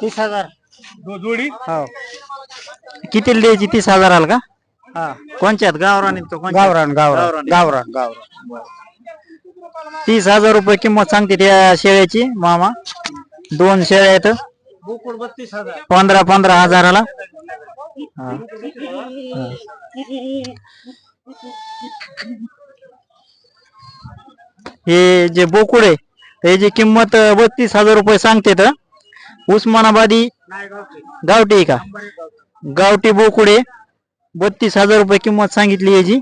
तीस हजार. जोडी? हो. किती द्यायची? तीस हजाराला का? हा. कोणच्यात गावरान तो कोणच्यात? गावरान गावरान. गावरान. गावरान गावरान. तीस हजार रुपये किंमत सांगते त्या शेळ्याची मामा. दोन शेळ्या आहेत. बोकुड बत्तीस हजार. पंधरा पंधरा हजाराला. हा. जे बोकुड आहे त्याची किंमत बत्तीस हजार रुपये सांगते तर उस्मानाबादी गावठी का? गावठी बोकुडे बत्तीस हजार रुपये किंमत सांगितली याची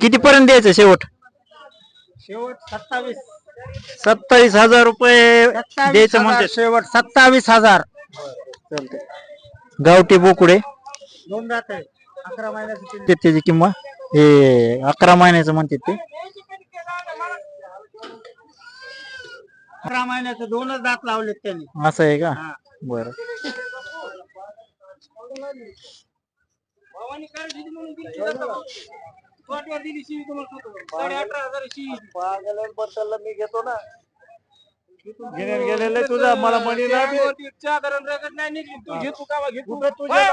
किती पर्यंत द्यायचं शेवट? शेवट सत्तावीस. सत्तावीस हजार रुपये द्यायचं म्हणते शेवट. सत्तावीस हजार. गावठी बोकुडे. दोन जात आहे अकरा महिन्याची ते त्याची किंमत? हे अकरा महिन्याचं म्हणते ते. अकरा महिन्याचे दोनच दात लावलेत त्यांनी. असं आहे का? बर. बद्दल मी घेतो ना. गेलेलं तुझा. मला म्हणी ना बी. कुठं तुझ्या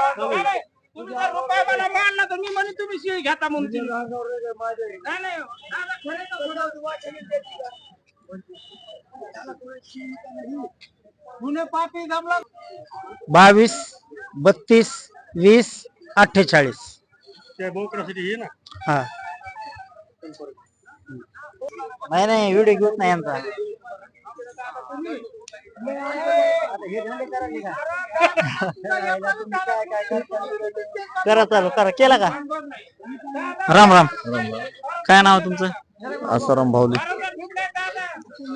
मी म्हणे तुम्ही शिळी घेता म्हणून. पापी जमला. बावीस बत्तीस वीस अठ्ठेचाळीस. त्या बोकडासाठी ये ना. हा. नाही नाही व्हिडिओ घेत नाही यांचा करा चालू करा. केला का? राम राम. काय नाव तुमचं? आसाराम भाऊली.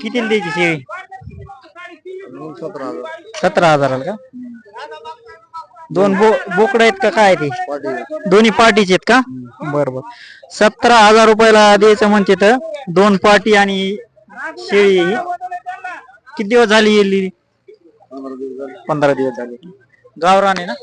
किती द्यायची शेळी? सतरा हजाराला का? दोन बो बोकड आहेत का? काय ते? दोन्ही पार्टीचे आहेत का? बर बर. सतरा हजार रुपयाला द्यायचं म्हणते तर दोन पार्टी आणि शेळी. किती दिवस झाली येईल ही? पंधरा दिवस झाले. गावरान आहे ना?